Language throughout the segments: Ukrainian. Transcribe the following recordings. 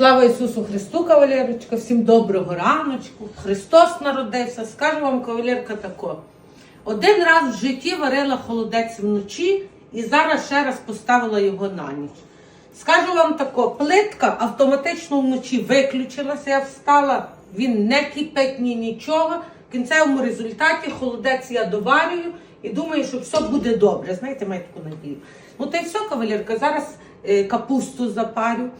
Слава Ісусу Христу, кавалерочка, всім доброго раночку. Христос народився. Скажу вам, кавалерка, тако. Один раз в житті варила холодець вночі і зараз ще раз поставила його на ніч. Скажу вам тако, плитка автоматично вночі виключилася, я встала, він не кипить ні нічого. В кінцевому результаті холодець я доварюю і думаю, що все буде добре. Знаєте, маю таку надію. Ну та й все, кавалерка, зараз е, капусту запарю.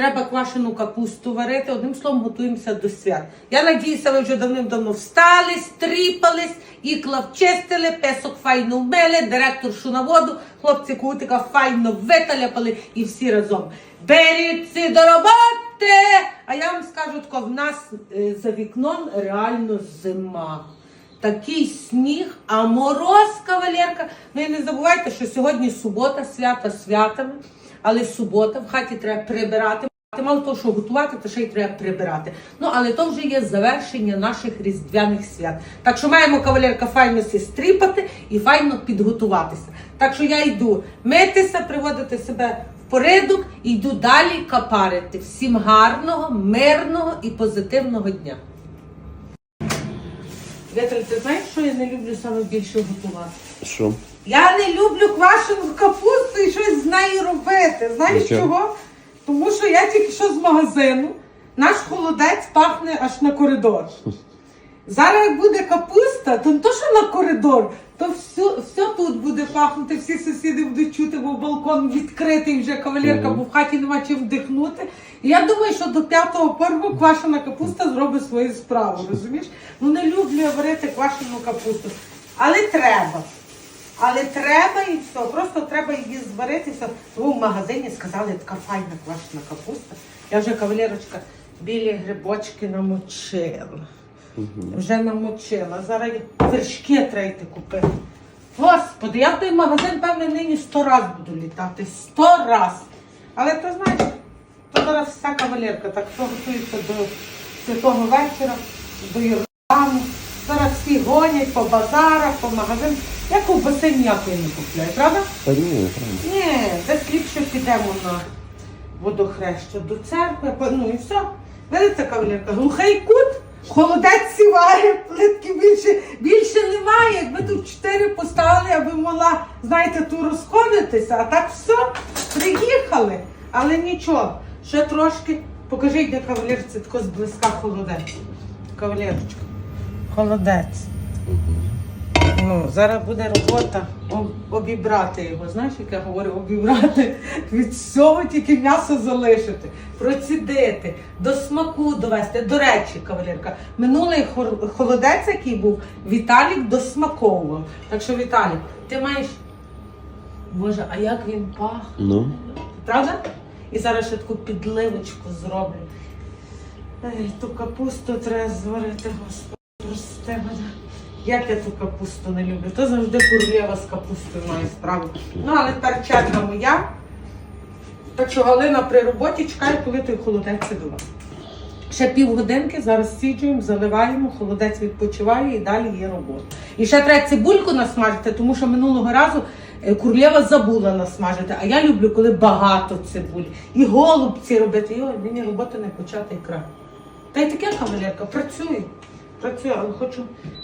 Треба квашену капусту варити. Одним словом, готуємося до свят. Я надіюся, ви вже давним-давно встали, стріпались, ікла вчистили, песок файно вмили, директоршу на воду, хлопці кутика файно виталяпали і всі разом. Беріться до роботи! А я вам скажу тако, в нас е, за вікном реально зима. Такий сніг, а мороз, кавалерка. Ну і не забувайте, що сьогодні субота, свята святами, але субота, в хаті треба прибирати. Мало того, що готувати, то ще й треба прибирати. Ну, але то вже є завершення наших різдвяних свят. Так що маємо кавалерка файно стріпати і файно підготуватися. Так що я йду митися, приводити себе в порядок і йду далі капарити. Всім гарного, мирного і позитивного дня. Віталь, ти знаєш, що я не люблю саме більше готувати? Що? Я не люблю квашену капусту і щось з нею робити. Знаєш чого? Тому що я тільки що з магазину, наш холодець пахне аж на коридор. Зараз як буде капуста, то не то, що на коридор, то все, все тут буде пахнути, всі сусіди будуть чути, бо балкон відкритий вже кавалерка, бо в хаті нема чим вдихнути. І я думаю, що до п'ятого порву квашена капуста зробить свою справу, розумієш? Ну не люблю я варити квашену капусту. Але треба. Але треба і все. Просто треба її зварити. і Все. В магазині сказали, така файна квашена капуста. Я вже кавалерочка білі грибочки намочила. Вже намочила. Зараз вершки треба купити. Господи, я в той магазин, певне, нині сто раз буду літати. Сто раз. Але ти знаєш, то зараз вся кавалерка так що готується до святого вечора, до Йордану. Зараз всі гонять по базарах, по магазинах. Я ковбаси ніякої не купляю, правда? Та ні. Ні, десь ліпше підемо на водохреща до церкви, ну і все. Видите, кавалерка, глухий кут, холодець сіває, плитки більше, більше немає. Якби тут чотири поставили, я би могла, знаєте, ту розходитися, а так все, приїхали. Але нічого, ще трошки, покажіть, де кавалерці тако зблизька холодець. Кавалерочка, холодець. Ну, зараз буде робота обібрати його. Знаєш, як я говорю, обібрати від всього тільки м'ясо залишити, процідити, до смаку довести. До речі, кавалерка, минулий холодець, який був, Віталік досмаковував. Так що, Віталік, ти маєш. Боже, а як він пахне? Ну, Правда? І зараз ще таку підливочку зроблю. Ей, ту капусту треба зварити, господи, прости мене. Як я ту капусту не люблю, то завжди курлєва з капустою має справу. Ну, але тепер черга моя. Так що Галина при роботі чекає, коли той холодець іду. Ще півгодинки, зараз сіджуємо, заливаємо, холодець відпочиває і далі є робота. І ще треба цибульку насмажити, тому що минулого разу е, Курлєва забула насмажити. А я люблю, коли багато цибулі. І голубці робити. Йой, мені роботи не почати і край. Та й таке кавалерка, працюю. Працюю, але хочу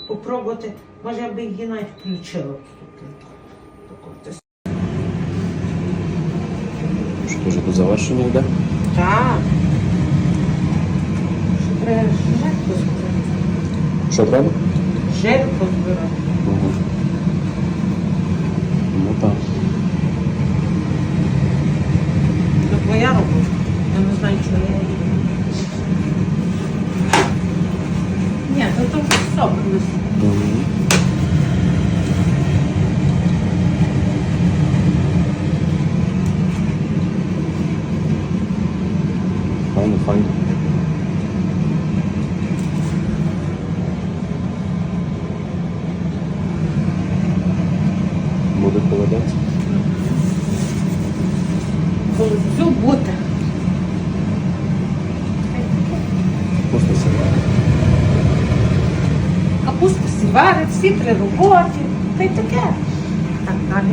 попробувати. Може, я би її навіть включила. Що теж до завершення йде? Так. Ще Треба жир позбирати. Що треба? Жир позбирати. Угу. Ну так. Це твоя робота. Я не знаю, чого я її. Ні, ну то вже все плюс. Угу. Файно, файно. Буде холодець. Холодцю бути. Можна себе. Капусту всі при роботі. Та й таке. Так далі.